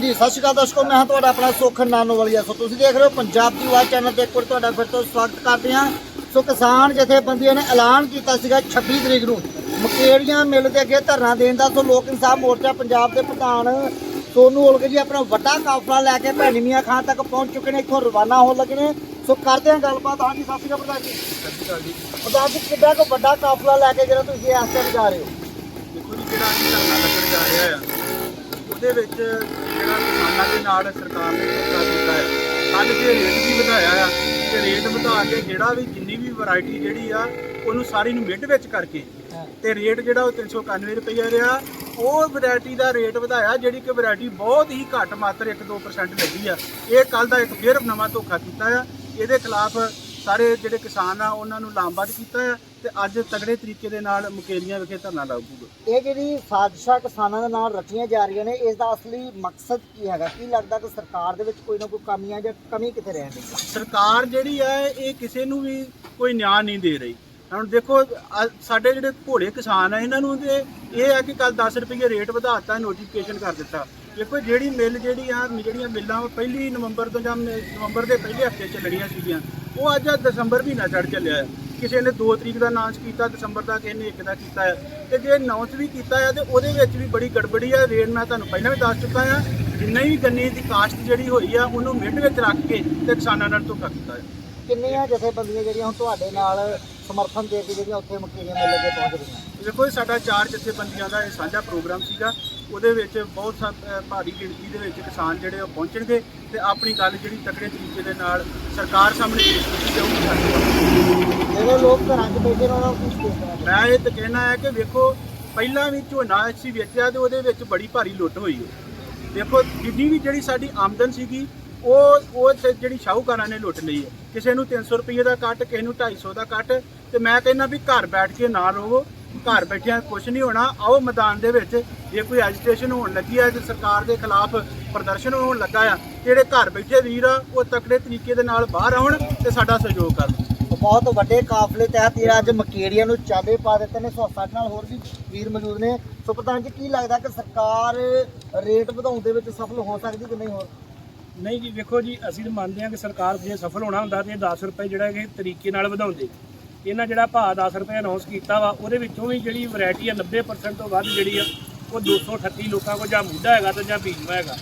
ਜੀ ਸਤਿ ਸ਼੍ਰੀ ਅਕਾਲ ਦਰਸ਼ਕੋ ਮੈਂ ਹਾਂ ਤੁਹਾਡਾ ਆਪਣਾ ਸੁਖ ਨਾਨੋਵਾਲੀਆ ਸੋ ਤੁਸੀਂ ਦੇਖ ਰਹੇ ਹੋ ਪੰਜਾਬ ਦੀ ਆਵਾਜ਼ ਚੈਨਲ ਤੇ ਇੱਕ ਵਾਰ ਤੁਹਾਡਾ ਫਿਰ ਤੋਂ ਸਵਾਗਤ ਕਰਦੇ ਹਾਂ। ਸੋ ਕਿਸਾਨ ਜਥੇਬੰਦੀਆਂ ਨੇ ਐਲਾਨ ਕੀਤਾ ਸੀਗਾ 26 ਤਰੀਕ ਨੂੰ, ਮਕੇਰੀਆਂ ਮਿਲ ਦੇ ਅੱਗੇ ਧਰਨਾ ਦੇਣ ਦਾ। ਸੋ ਲੋਕ ਇਨਸਾਫ ਮੋਰਚਾ ਪੰਜਾਬ ਦੇ ਪ੍ਰਧਾਨ ਸੋਨੂ ਉਲਗ ਜੀ ਆਪਣਾ ਵੱਡਾ ਕਾਫਲਾ ਲੈ ਕੇ ਭੈਣੀ ਮੀਆਂ ਖਾਨ ਤੱਕ ਪਹੁੰਚ ਚੁੱਕੇ ਨੇ, ਇੱਥੋਂ ਰਵਾਨਾ ਹੋਣ ਲੱਗੇ ਨੇ। ਸੋ ਕਰਦੇ ਹਾਂ ਗੱਲਬਾਤ। ਹਾਂਜੀ, ਸਤਿ ਸ਼੍ਰੀ ਅਕਾਲ ਪ੍ਰਧਾਨ ਜੀ। ਪ੍ਰਧਾਨ ਜੀ ਕਿੱਡਾ ਕੁ ਵੱਡਾ ਕਾਫਲਾ ਲੈ ਕੇ ਜਿਹੜਾ ਤੁਸੀਂ ਇਸ ਟਾਈਮ ਜਾ ਰਹੇ ਹੋ? ਦੇਖੋ ਜੀ ਜਿਹੜਾ ਅਸੀਂ ਧਰਨਾ ਲੱਗਣ ਜਾ ਰਿਹਾ ਆ ਉਹਦੇ ਵਿੱਚ ਜਿਹੜਾ ਕਿਸਾਨਾਂ ਦੇ ਨਾਲ ਸਰਕਾਰ ਨੇ ਫੈਸਲਾ ਕੀਤਾ ਹੈ ਕੱਲ ਜੇ ਰੇਟ ਵੀ ਵਧਾਇਆ ਆ ਤੇ ਰੇਟ ਵਧਾ ਕੇ ਜਿਹੜਾ ਵੀ ਜਿੰਨੀ ਵੀ ਵੈਰਾਈਟੀ ਜਿਹੜੀ ਆ ਉਹਨੂੰ ਸਾਰੀ ਨੂੰ ਮਿਡ ਵਿੱਚ ਕਰਕੇ। ਤੇ ਰੇਟ ਜਿਹੜਾ ਉਹ 391 ਰੁਪਏ ਰਿਹਾ ਉਹ ਵੈਰਾਈਟੀ ਦਾ ਰੇਟ ਵਧਾਇਆ ਜਿਹੜੀ ਕਿ ਵੈਰਾਈਟੀ ਬਹੁਤ ਹੀ ਘੱਟ ਮਾਤਰ 1-2% ਲੱਗੀ ਆ। ਇਹ ਕੱਲ ਦਾ ਇੱਕ ਫੇਰ ਨਵਾਂ ਧੋਖਾ ਕੀਤਾ ਆ। ਇਹਦੇ ਖਿਲਾਫ ਸਾਰੇ ਜਿਹੜੇ ਕਿਸਾਨ ਆ ਉਹਨਾਂ ਨੂੰ ਲਾਮਬੱਧ ਕੀਤਾ ਆ ਤੇ ਅੱਜ ਤਗੜੇ ਤਰੀਕੇ ਦੇ ਨਾਲ ਮੁਕੇਰੀਆਂ ਵਿਖੇ ਧਰਨਾ ਲਾਗੂਗਾ ਇਹ ਜਿਹੜੀ ਸਾਜ਼ਿਸ਼ਾਂ ਕਿਸਾਨਾਂ ਦੇ ਨਾਲ ਰਚੀਆਂ ਜਾ ਰਹੀਆਂ ਨੇ ਇਸ ਦਾ ਅਸਲੀ ਮਕਸਦ ਕੀ ਹੈਗਾ? ਕੀ ਲੱਗਦਾ ਕਿ ਸਰਕਾਰ ਦੇ ਵਿੱਚ ਕੋਈ ਨਾ ਕੋਈ ਕਮੀਆਂ ਜਾਂ ਕਮੀ ਕਿੱਥੇ ਰਹਿਣ ਦੀ? ਸਰਕਾਰ ਜਿਹੜੀ ਹੈ ਇਹ ਕਿਸੇ ਨੂੰ ਵੀ ਕੋਈ ਨਿਆਂ ਨਹੀਂ ਦੇ ਰਹੀ। ਹੁਣ ਦੇਖੋ ਸਾਡੇ ਜਿਹੜੇ ਭੋਲੇ ਕਿਸਾਨ ਆ ਇਹਨਾਂ ਨੂੰ ਤੇ ਇਹ ਆ ਕਿ ਕੱਲ 10 ਰੁਪਏ ਰੇਟ ਵਧਾਤਾ ਨੋਟੀਫਿਕੇਸ਼ਨ ਕਰ ਦਿੱਤਾ। ਦੇਖੋ ਜਿਹੜੀ ਮਿਲ ਜਿਹੜੀ ਆ ਜਿਹੜੀਆਂ ਮਿੱਲਾਂ ਪਹਿਲੀ ਨਵੰਬਰ ਤੋਂ ਜਾਂ ਨਵੰਬਰ ਦੇ ਪਹਿਲੇ ਹਫ਼ਤੇ ਚੱਲਣੀਆਂ ਸੀਗੀਆਂ। ਉਹ ਅੱਜ ਦਸੰਬਰ ਮਹੀਨਾ ਚੜ ਚੱਲਿਆ ਹੈ। ਕਿਸੇ ਨੇ 2 ਤਰੀਕ ਦਾ ਅਨਾਉਂਸ ਕੀਤਾ ਦਸੰਬਰ ਦਾ ਕਿਸੇ ਨੇ 1 ਦਾ ਕੀਤਾ ਹੈ। ਤੇ ਜੇ ਅਨਾਉਂਸ ਵੀ ਕੀਤਾ ਹੈ ਤੇ ਉਹਦੇ ਵਿੱਚ ਵੀ ਬੜੀ ਗੜਬੜੀ ਹੈ। ਰੇਟ ਮੈਂ ਤੁਹਾਨੂੰ ਪਹਿਲਾਂ ਵੀ ਦੱਸ ਚੁੱਕਾ ਆ ਜਿੰਨਾ ਵੀ ਗੰਨੇ ਦੀ ਕਾਸ਼ਤ ਜਿਹੜੀ ਹੋਈ ਆ ਉਹਨੂੰ ਮਿਡ ਵਿੱਚ ਰੱਖ ਕੇ ਤੇ ਕਿਸਾਨਾਂ ਨਾਲ ਧੋਖਾ ਕੀਤਾ ਹੈ। ਕਿੰਨੀਆਂ ਜਥੇਬੰਦੀਆਂ ਜਿਹੜੀਆਂ ਹੁਣ ਤੁਹਾਡੇ ਨਾਲ ਸਮਰਥਨ ਦੇ ਕੇ ਜਿਹੜੀਆਂ ਉੱਥੇ ਮਕੀਰੀਆਂ ਮੇਲੇ ਤੇ ਪਹੁੰਚ ਰਹੀਆਂ? ਦੇਖੋ ਸਾਡਾ ਚਾਰ ਜਥੇਬੰਦੀਆਂ ਦਾ ਇਹ ਸਾਂਝਾ ਪ੍ਰੋਗਰਾਮ ਸੀਗਾ। ਉਹਦੇ ਵਿੱਚ ਬਹੁਤ ਸਾ- ਅ, ਭਾਰੀ ਗਿਣਤੀ ਦੇ ਵਿੱਚ ਕਿਸਾਨ ਜਿਹੜੇ ਉਹ ਪਹੁੰਚਣਗੇ ਤੇ ਆਪਣੀ ਗੱਲ ਜਿਹੜੀ ਤਕੜੇ ਤਰੀਕੇ ਦੇ ਨਾਲ ਸਰਕਾਰ ਸਾਹਮਣੇ ਪੇਸ਼ ਕੀਤੀ ਜਾਊਗੀ ਸਾਡੇ ਵੱਲੋਂ। ਜਿਹੜੇ ਲੋਕ ਘਰਾਂ 'ਚ ਬੈਠੇ ਨੇ ਉਹਨਾਂ ਨੂੰ ਕੀ ਸੋਚਣਾ ਮੈਂ ਇਹ ਤਾਂ ਕਹਿਣਾ ਹੈ ਕਿ ਵੇਖੋ ਪਹਿਲਾਂ ਵੀ ਝੋਨਾ ਅਸੀਂ ਵੇਚਿਆ ਤੇ ਉਹਦੇ ਵਿੱਚ ਬੜੀ ਭਾਰੀ ਲੁੱਟ ਹੋਈ ਹੈ। ਦੇਖੋ ਜਿੰਨੀ ਵੀ ਜਿਹੜੀ ਸਾਡੀ ਆਮਦਨ ਸੀਗੀ ਉਹ ਉਹ ਤੇ ਜਿਹੜੀ ਸ਼ਾਹੂਕਾਰਾਂ ਨੇ ਲੁੱਟ ਲਈ ਹੈ। ਕਿਸੇ ਨੂੰ 300 ਰੁਪਏ ਦਾ ਕੱਟ ਕਿਸੇ ਨੂੰ 250 ਦਾ ਕੱਟ ਤੇ ਮੈਂ ਕਹਿੰਦਾ ਵੀ ਘਰ ਬੈਠ ਕੇ ਨਾ ਰਹੋ ਘਰ ਬੈਠਿਆਂ ਕੁਝ ਨਹੀਂ ਹੋਣਾ ਆਓ ਮੈਦਾਨ ਦੇ ਵਿੱਚ ਜੇ ਕੋਈ ਐਜੀਟੇਸ਼ਨ ਹੋਣ ਲੱਗੀ ਹੈ ਤੇ ਸਰਕਾਰ ਦੇ ਖਿਲਾਫ ਪ੍ਰਦਰਸ਼ਨ ਹੋਣ ਲੱਗਾ ਆ ਜਿਹੜੇ ਘਰ ਬੈਠੇ ਵੀਰ ਆ ਉਹ ਤਕੜੇ ਤਰੀਕੇ ਦੇ ਨਾਲ ਬਾਹਰ ਆਉਣ ਤੇ ਸਾਡਾ ਸਹਿਯੋਗ ਕਰਨ। ਬਹੁਤ ਵੱਡੇ ਕਾਫਲੇ ਤਹਿਤ ਜਿਹੜਾ ਅੱਜ ਮਕੇਰੀਆਂ ਨੂੰ ਚਾਬੇ ਪਾ ਦਿੱਤੇ ਨੇ ਸੋ ਸਾਡੇ ਨਾਲ ਹੋਰ ਵੀ ਵੀਰ ਮੌਜੂਦ ਨੇ। ਸੋ ਪ੍ਰਧਾਨ ਜੀ ਕੀ ਲੱਗਦਾ ਕਿ ਸਰਕਾਰ ਰੇਟ ਵਧਾਉਣ ਦੇ ਵਿੱਚ ਸਫਲ ਹੋ ਸਕਦੀ ਕਿ ਨਹੀਂ ਹੋ ਨਹੀਂ ਜੀ ਵੇਖੋ ਜੀ ਅਸੀਂ ਤਾਂ ਮੰਨਦੇ ਹਾਂ ਕਿ ਸਰਕਾਰ ਜੇ ਸਫਲ ਹੋਣਾ ਹੁੰਦਾ ਤੇ ਇਹ 10 ਰੁਪਏ ਜਿਹੜਾ ਕਿ ਤਰੀਕੇ ਨਾਲ ਵਧਾਉਂਦੇ। ਇਹਨਾਂ ਜਿਹੜਾ ਭਾਅ 10 ਰੁਪਏ ਅਨਾਉਂਸ ਕੀਤਾ ਵਾ, ਉਹਦੇ ਵਿੱਚੋਂ ਵੀ ਜਿਹੜੀ ਵੈਰਾਈਟੀ ਆ 90% ਤੋਂ ਵੱਧ ਜਿਹੜੀ ਆ, ਉਹ 238 ਲੋਕਾਂ ਕੋਲ ਜਾਂ ਮੁੱਢਾ ਹੈਗਾ ਤੇ ਜਾਂ ਬੀਜਵਾ ਹੈਗਾ।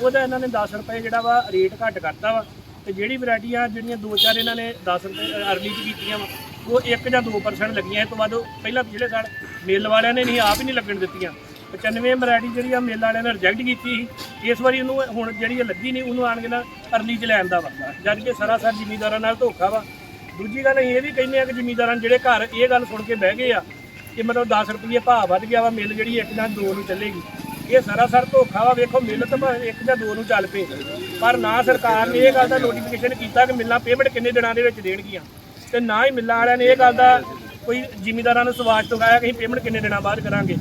ਉਹਦਾ ਇਹਨਾਂ ਨੇ 10 ਰੁਪਏ ਜਿਹੜਾ ਵਾ ਰੇਟ ਘੱਟ ਕਰਤਾ ਵਾ ਤੇ ਜਿਹੜੀ ਵੈਰਾਈਟੀ ਜਿਹੜੀਆਂ ਦੋ ਚਾਰ ਇਹਨਾਂ ਨੇ 10 ਰੁਪਏ ਅਰਲੀ ਚ ਕੀਤੀਆਂ ਵਾ, ਉਹ 1 ਜਾਂ 2% ਲੱਗੀਆਂ। ਇਸ ਤੋਂ ਬਾਅਦ ਉਹ ਪਹਿਲਾਂ ਪਿਛਲੇ ਸਾਲ ਮੇਲ ਵਾਲਿਆਂ ਨੇ ਨਹੀਂ ਆਪ ਹੀ ਨਹੀਂ ਲੱਗਣ ਦਿੱਤੀਆਂ। 95 ਵੈਰਾਈਟੀ ਜਿਹੜੀ ਆ, ਮੇਲ ਵਾਲਿਆਂ ਨੇ ਰਿਜੈਕਟ ਕੀਤੀ ਸੀ। ਇਸ ਵਾਰੀ ਉਹਨੂੰ ਹੁਣ ਜਿਹੜੀ ਇਹ ਲੱਗੀ ਨਹੀਂ ਉਹਨੂੰ ਆਣ ਕੇ ਨਾ ਅਰਲੀ ਚ ਲੈਣ ਦਾ ਵਾ ਜਦ ਕਿ ਸਰਾਸਰ ਜ਼ਿਮੀਦਾਰਾਂ ਨਾਲ ਧੋਖਾ ਵਾ। ਦੂਜੀ ਗੱਲ ਅਸੀਂ ਇਹ ਵੀ ਕਹਿੰਦੇ ਆ ਕਿ ਜ਼ਿਮੀਂਦਾਰਾਂ ਨੇ ਜਿਹੜੇ ਘਰ ਇਹ ਗੱਲ ਸੁਣ ਕੇ ਬਹਿ ਗਏ ਆ ਕਿ ਮਤਲਬ 10 ਰੁਪਏ ਭਾਅ ਵੱਧ ਗਿਆ ਵਾ, ਮਿਲ ਜਿਹੜੀ ਇੱਕ ਜਾਂ ਦੋ ਨੂੰ ਚੱਲੇਗੀ। ਇਹ ਸਰਾਸਰ ਧੋਖਾ ਵਾ, ਵੇਖੋ, ਮਿਲ ਤਾਂ ਭਾਵੇਂ ਇੱਕ ਜਾਂ ਦੋ ਨੂੰ ਚੱਲ ਪਏ। ਪਰ ਨਾ ਸਰਕਾਰ ਨੇ ਇਹ ਗੱਲ ਦਾ ਨੋਟੀਫਿਕੇਸ਼ਨ ਕੀਤਾ ਕਿ ਮਿਲਾਂ ਪੇਮੈਂਟ ਕਿੰਨੇ ਦਿਨਾਂ ਦੇ ਵਿੱਚ ਦੇਣਗੀਆਂ। ਤੇ ਨਾ ਹੀ ਮਿਲਾਂ ਵਾਲਿਆਂ ਨੇ ਇਹ ਗੱਲ ਦਾ ਕੋਈ ਜ਼ਿਮੀਂਦਾਰਾਂ ਨੂੰ ਸਵਾਜ ਚੁਕਾਇਆ ਕਿ ਅਸੀਂ ਪੇਮੈਂਟ ਕਿੰਨੇ ਦਿਨਾਂ ਬਾਅਦ ਕਰਾਂਗੇ।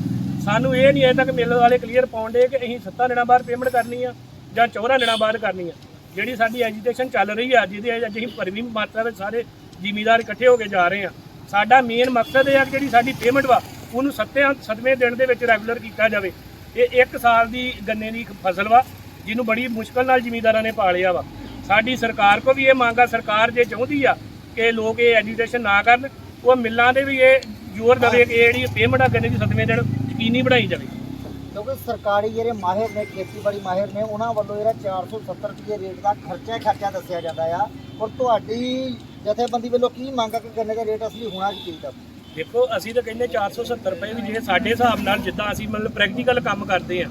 ਸਾਨੂੰ ਇਹ ਨਹੀਂ ਅਜੇ ਤੱਕ ਮਿਲ ਵਾਲੇ ਕਲੀਅਰ ਪਾਉਂਦੇ ਕਿ ਅਸੀਂ 7 ਦਿਨਾਂ ਬਾਅਦ ਪੇਮੈਂਟ ਕਰਨੀ ਆ ਜਾਂ 14 ਦਿਨਾਂ ਬਾਅਦ ਕਰਨੀ ਆ। ਜਿਹੜੀ ਸਾਡੀ ਐਜੀਟੇਸ਼ਨ ਚੱਲ ਰਹੀ ਆ, ਜਿਹਦੇ ਅੱਜ ਅਸੀਂ ਭਰਵੀਂ ਮਾਤਰਾ ਵਿੱਚ ਸਾਰੇ ਜ਼ਿਮੀਦਾਰ ਇਕੱਠੇ ਹੋ ਕੇ ਜਾ ਰਹੇ ਆ। ਸਾਡਾ ਮੇਨ ਮਕਸਦ ਇਹ ਆ ਕਿ ਜਿਹੜੀ ਸਾਡੀ ਪੇਮੈਂਟ ਵਾ, ਉਹਨੂੰ ਸੱਤਿਆਂ ਸੱਤਵੇਂ ਦਿਨ ਦੇ ਵਿੱਚ ਰੈਗੂਲਰ ਕੀਤਾ ਜਾਵੇ। ਇਹ 1 ਸਾਲ ਦੀ ਗੰਨੇ ਦੀ ਫਸਲ ਵਾ, ਜਿਹਨੂੰ ਬੜੀ ਮੁਸ਼ਕਲ ਨਾਲ ਜ਼ਿਮੀਦਾਰਾਂ ਨੇ ਪਾਲਿਆ ਵਾ। ਸਾਡੀ ਸਰਕਾਰ ਕੋ ਵੀ ਇਹ ਮੰਗ ਆ, ਸਰਕਾਰ ਜੇ ਚਾਹੁੰਦੀ ਆ ਕਿ ਲੋਕ ਇਹ ਐਜੂਕੇਸ਼ਨ ਨਾ ਕਰਨ, ਉਹ ਮਿੱਲਾਂ ਦੇ ਵੀ ਇਹ ਜ਼ੋਰ ਦੇਵੇ ਕਿ ਜਿਹੜੀ ਪੇਮੈਂਟ ਆ, ਗੰਨੇ ਦੀ ਸੱਤਵੇਂ ਦਿਨ ਯਕੀਨੀ ਬਣਾਈ ਜਾਵੇ। ਕਿਉਂਕਿ ਸਰਕਾਰੀ ਜਿਹੜੇ ਮਾਹਿਰ ਨੇ, ਖੇਤੀਬਾੜੀ ਮਾਹਿਰ ਨੇ, ਉਹਨਾਂ ਵੱਲੋਂ ਜਿਹੜਾ 470 ਰੁਪਏ ਰੇਟ ਦਾ ਖਰਚਾ ਖਰਚਾ ਦੱਸਿਆ ਜਾਂਦਾ ਆ। ਔਰ ਤੁਹਾਡੀ ਜਥੇਬੰਦੀ ਵੱਲੋਂ ਕੀ ਮੰਗ ਆ ਕਿ ਗੰਨੇ ਦਾ ਰੇਟ ਅਸਲੀ ਹੋਣਾ ਚਾਹੀਦਾ? ਦੇਖੋ, ਅਸੀਂ ਤਾਂ ਕਹਿੰਦੇ 470 ਰੁਪਏ ਵੀ ਜੇ ਸਾਡੇ ਹਿਸਾਬ ਨਾਲ ਜਿੱਦਾਂ ਅਸੀਂ ਮਤਲਬ ਪ੍ਰੈਕਟੀਕਲ ਕੰਮ ਕਰਦੇ ਆ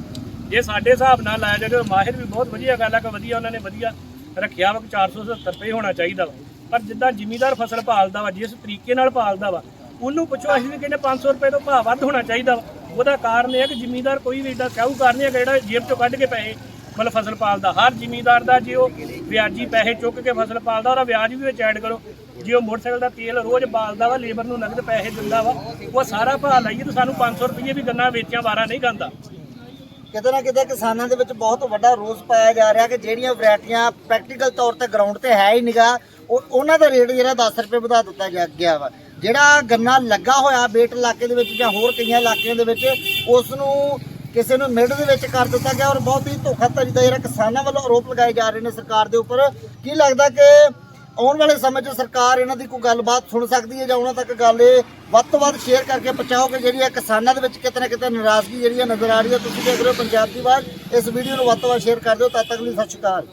ਜੇ ਸਾਡੇ ਹਿਸਾਬ ਨਾਲ ਲਾਇਆ ਜਾਵੇ ਮਾਹਿਰ ਵੀ ਬਹੁਤ ਵਧੀਆ ਗੱਲ ਆ ਕਿ ਵਧੀਆ ਉਹਨਾਂ ਨੇ ਵਧੀਆ ਰੱਖਿਆ ਵਾ ਕਿ 470 ਰੁਪਏ ਹੋਣਾ ਚਾਹੀਦਾ ਵਾ। ਪਰ ਜਿੱਦਾਂ ਜ਼ਿਮੀਦਾਰ ਫਸਲ ਪਾਲਦਾ ਵਾ, ਜਿਸ ਤਰੀਕੇ ਨਾਲ ਪਾਲਦਾ ਵਾ, ਉਹਨੂੰ ਪੁੱਛੋ, ਅਸੀਂ ਵੀ ਕਹਿੰਦੇ 500 ਰੁਪਏ ਤੋਂ ਭਾਅ ਵੱਧ ਹੋਣਾ ਚਾਹੀਦਾ ਵਾ। ਉਹਦਾ ਕਾਰਨ ਇਹ ਹੈ ਕਿ ਜ਼ਿਮੀਦਾਰ ਕੋਈ ਵੀ ਏਡਾ ਸ਼ਾਹੂਕਾਰ ਨਹੀਂ ਹੈਗਾ ਜਿਹੜਾ ਜੇਬ ਚੋਂ ਕੱਢ ਕੇ ਪੈਸੇ ਮਤਲਬ ਫਸਲ ਪਾਲਦਾ। ਹਰ ਜ਼ਿਮੀਦਾਰ ਦਾ ਜੇ ਉਹ ਵਿਆਜੀ ਪੈਸੇ ਚੁੱਕ ਕੇ ਫਸਲ ਪਾਲਦਾ, ਉਹਦਾ ਵਿਆਜ ਵੀ ਵਿੱਚ ਐਡ ਕਰੋ। ਜੇ ਉਹ ਮੋਟਰਸਾਈਕਲ ਦਾ ਤੇਲ ਰੋਜ਼ ਬਾਲਦਾ ਵਾ, ਲੇਬਰ ਨੂੰ ਨਗਦ ਪੈਸੇ ਦਿੰਦਾ ਵਾ, ਉਹ ਸਾਰਾ ਭਾਅ ਲਾਈਏ ਤਾਂ ਸਾਨੂੰ 500 ਰੁਪਏ ਵੀ ਗੰਨਾ ਵੇਚਿਆ, ਵਾਰਾ ਨਹੀਂ ਖਾਂਦਾ। ਕਿਤੇ ਨਾ ਕਿਤੇ ਕਿਸਾਨਾਂ ਦੇ ਵਿੱਚ ਬਹੁਤ ਵੱਡਾ ਰੋਸ ਪਾਇਆ ਜਾ ਰਿਹਾ ਕਿ ਜਿਹੜੀਆਂ ਵੈਰਾਈਟੀਆਂ ਪ੍ਰੈਕਟੀਕਲ ਤੌਰ ਤੇ ਗਰਾਊਂਡ ਤੇ ਹੈ ਹੀ ਨਿਗਾ ਉਹਨਾਂ ਦਾ ਰੇਟ ਜਿਹੜਾ 10 ਰੁਪਏ ਵਧਾ ਦਿੱਤਾ ਜਾ ਗਿਆ ਵਾ। ਜਿਹੜਾ ਗੰਨਾ ਲੱਗਾ ਹੋਇਆ ਬੇਟ ਇਲਾਕੇ ਦੇ ਵਿੱਚ ਜਾਂ ਹੋਰ ਕਈਆਂ ਇਲਾਕਿਆਂ ਦੇ ਵਿੱਚ ਉਸ ਨੂੰ ਕਿਸੇ ਨੂੰ ਮਿੰਟ ਦੇ ਵਿੱਚ ਕਰ ਦਿੱਤਾ ਗਿਆ ਔਰ ਬਹੁਤ ਹੀ ਧੋਖਾਧੜੀ ਦਾ ਜਿਹੜਾ ਕਿਸਾਨਾਂ ਵੱਲੋਂ ਆਰੋਪ ਲਗਾਏ ਜਾ ਰਹੇ ਨੇ ਸਰਕਾਰ ਦੇ ਉੱਪਰ। ਕੀ ਲੱਗਦਾ ਕਿ ਆਉਣ ਵਾਲੇ ਸਮੇਂ 'ਚ ਸਰਕਾਰ ਇਹਨਾਂ ਦੀ ਕੋਈ ਗੱਲਬਾਤ ਸੁਣ ਸਕਦੀ ਹੈ ਜਾਂ ਉਹਨਾਂ ਤੱਕ ਗੱਲ ਇਹ ਵੱਧ ਤੋਂ ਵੱਧ ਸ਼ੇਅਰ ਕਰਕੇ ਪਹੁੰਚਾਓ ਕਿ ਜਿਹੜੀ ਇਹ ਕਿਸਾਨਾਂ ਦੇ ਵਿੱਚ ਕਿਤੇ ਨਾ ਕਿਤੇ ਨਾਰਾਜ਼ਗੀ ਜਿਹੜੀ ਹੈ ਨਜ਼ਰ ਆ ਰਹੀ ਹੈ? ਤੁਸੀਂ ਦੇਖ ਰਹੇ ਹੋ ਪੰਜਾਬ ਦੀ ਆਵਾਜ਼। ਇਸ ਵੀਡੀਓ ਨੂੰ ਵੱਧ ਤੋਂ ਵੱਧ ਸ਼ੇਅਰ ਕਰ ਦਿਓ। ਤਦ ਤੱਕ ਲਈ ਸਤਿ ਸ਼੍ਰੀ ਅਕਾਲ।